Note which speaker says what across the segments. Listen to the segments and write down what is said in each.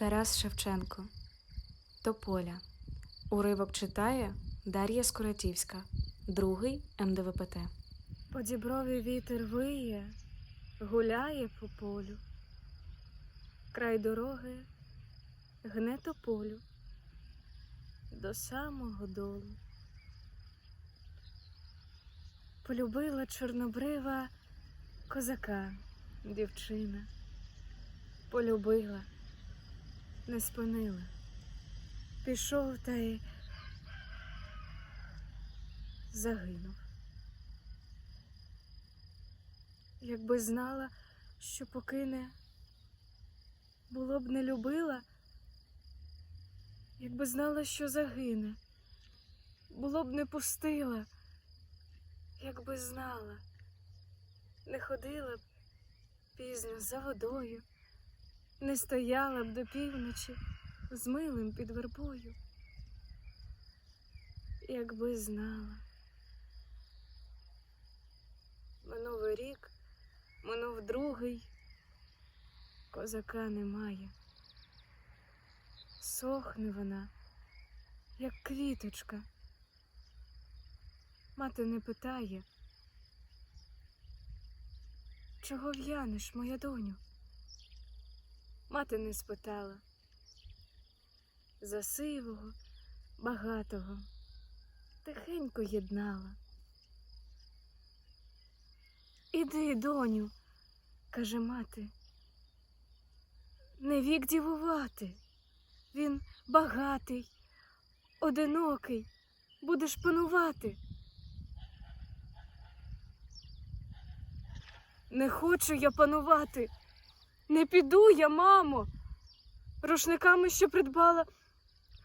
Speaker 1: Тарас Шевченко Тополя. Уривок читає Дар'я Скоротівська, другий МДВПТ.
Speaker 2: По діброві вітер виє, гуляє по полю. Край дороги гне тополю до самого долу. Полюбила чорнобрива козака, дівчина. Полюбила, не спинила. Пішов та й загинув. Якби знала, що покине, було б не любила, якби знала, що загине, було б не пустила, якби знала, не ходила б пізно за водою, не стояла б до півночі з милим під вербою, якби знала. Минув рік, минув другий, козака немає. Сохне вона, як квіточка. Мати не питає, чого в'янеш, моя доню? Мати не спитала. За сивого, багатого, тихенько єднала. Іди, доню, каже мати. Не вік дівувати. Він багатий, одинокий, будеш панувати. Не хочу я панувати. Не піду я, мамо. Рушниками, що придбала,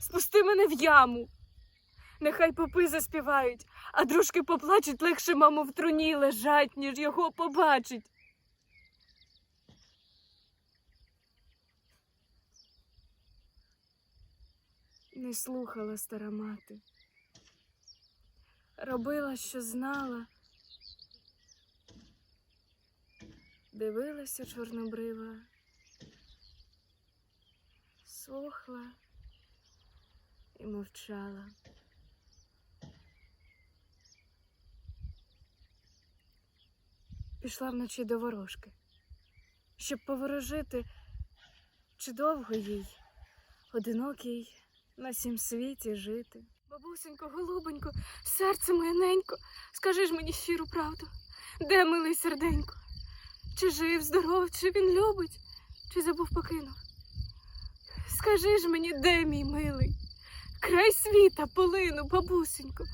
Speaker 2: спусти мене в яму. Нехай попи заспівають, а дружки поплачуть, легше, мамо, в труні лежать, ніж його побачить. Не слухала стара мати. Робила, що знала. Дивилася чорнобрива, сохла і мовчала. Пішла вночі до ворожки, щоб поворожити, чи довго їй, одинокій, на сім світі жити. Бабусенько, голубонько, серце моє ненько, скажи ж мені щиру правду, де милий серденько? Чи жив, здоров, чи він любить, чи забув покинув? Скажи ж мені, де мій милий? Край світа полину, бабусенько,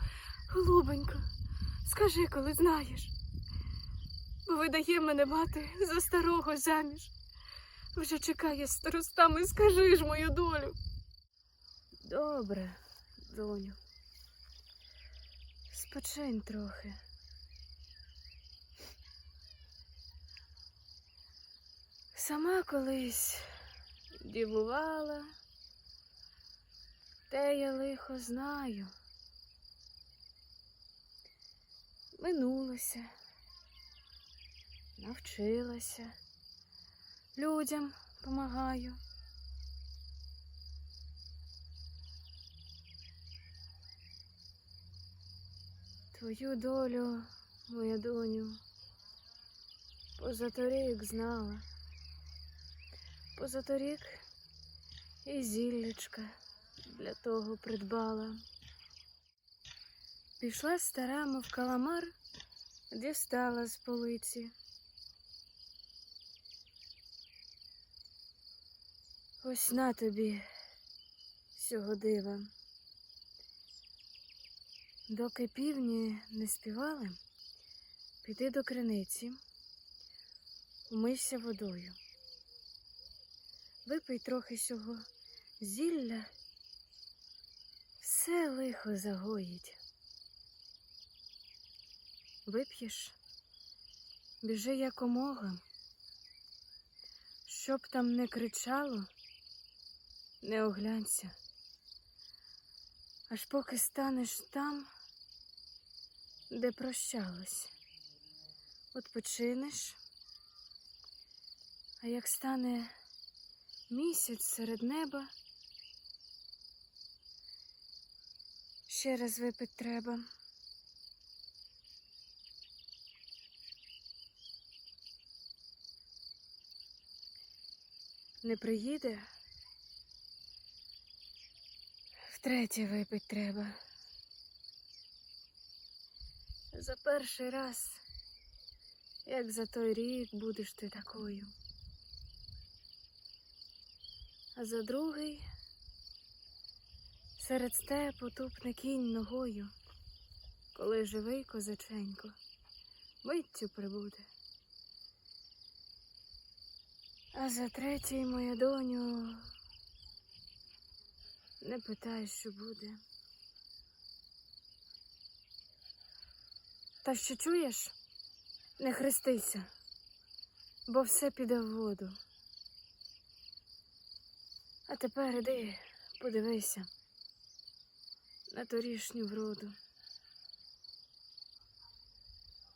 Speaker 2: голубонько, скажи, коли знаєш. Бо видає мене мати за старого заміж. Вже чекає старостами, скажи ж мою долю. Добре, доню. Спочинь трохи. Сама колись дівувала, те я лихо знаю. Минулося, навчилася, людям помагаю. Твою долю, моя доню, позаторік знала. Позаторік і зіллячка для того придбала. Пішла стара, мов каламар, дістала з полиці. Ось на тобі сього дива. Доки півні не співали, піди до криниці, умийся водою. Випий трохи сього зілля, все лихо загоїть. Вип'єш, біжи якомога, щоб там не кричало, не оглянься, аж поки станеш там, де прощалось, От починеш, а як стане Місяць серед неба. Ще раз випить треба. Не приїде? Втретє випить треба. За перший раз, як за той рік будеш ти такою. А за другий серед степу тупне кінь ногою, коли живий козаченько, миттю прибуде. А за третій, моя доню, не питай, що буде. Та що чуєш? Не хрестися, бо все піде в воду. А тепер іди, подивися на торішню вроду.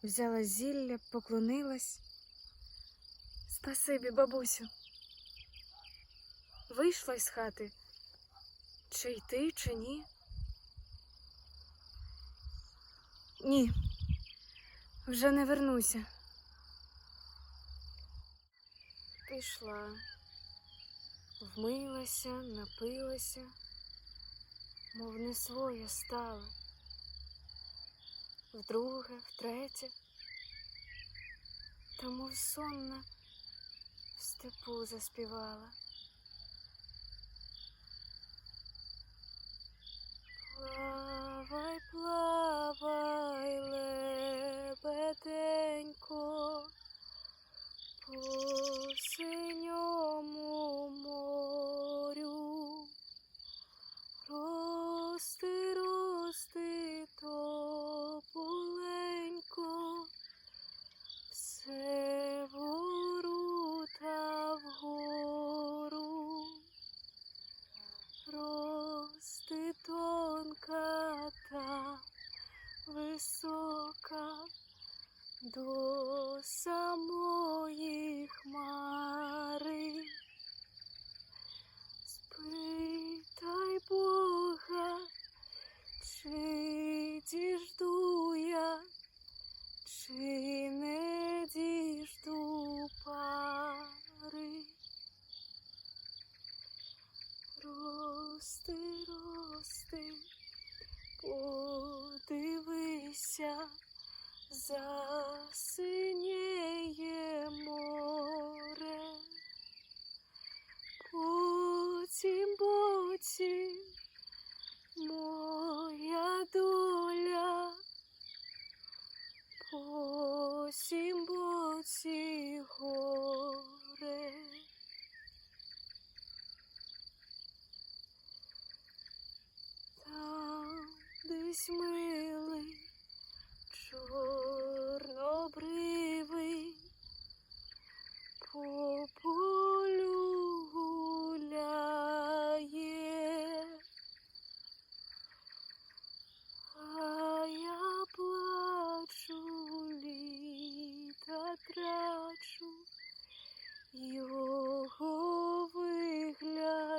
Speaker 2: Взяла зілля, поклонилась. Спасибі, бабусю. Вийшла із хати. Чи йти, чи ні? Ні. Вже не вернуся. Пішла, вмилася, напилася, мов не своя стала. Вдруге, втретє, та мов сонна в степу заспівала. Плавай, плавай, лебеденько, по синьому морю. Рости, рости, тополенько, все вгору та вгору. Рости тонка та висока до самої хмари. Спитай Бога, чи діжду я, чи не діжду пари. Рости, рости, подивися, засиніє море. Потім, потім, моя доля, посім боці горе. Там десь милий, літа його виглядаю.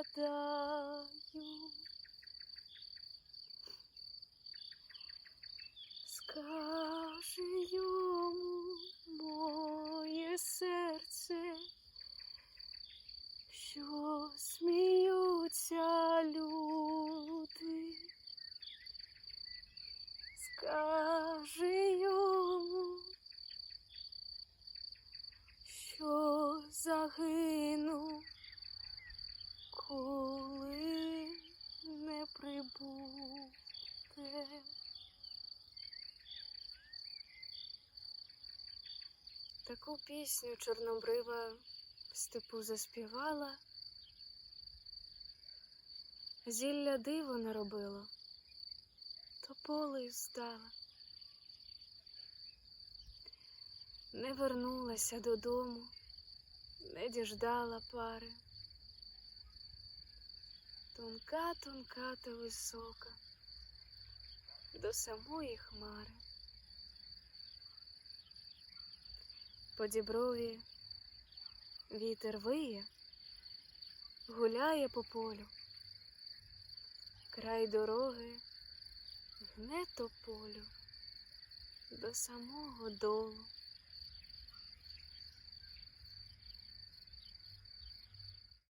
Speaker 2: Скажи йому моє серце, що сміються Таку пісню чорнобрива в степу заспівала. Зілля диво наробило, то полею стала. Не вернулася додому, не діждала пари. Тонка, тонка та висока, до самої хмари. По діброві вітер виє, гуляє по полю. Край дороги гне то полю до самого долу.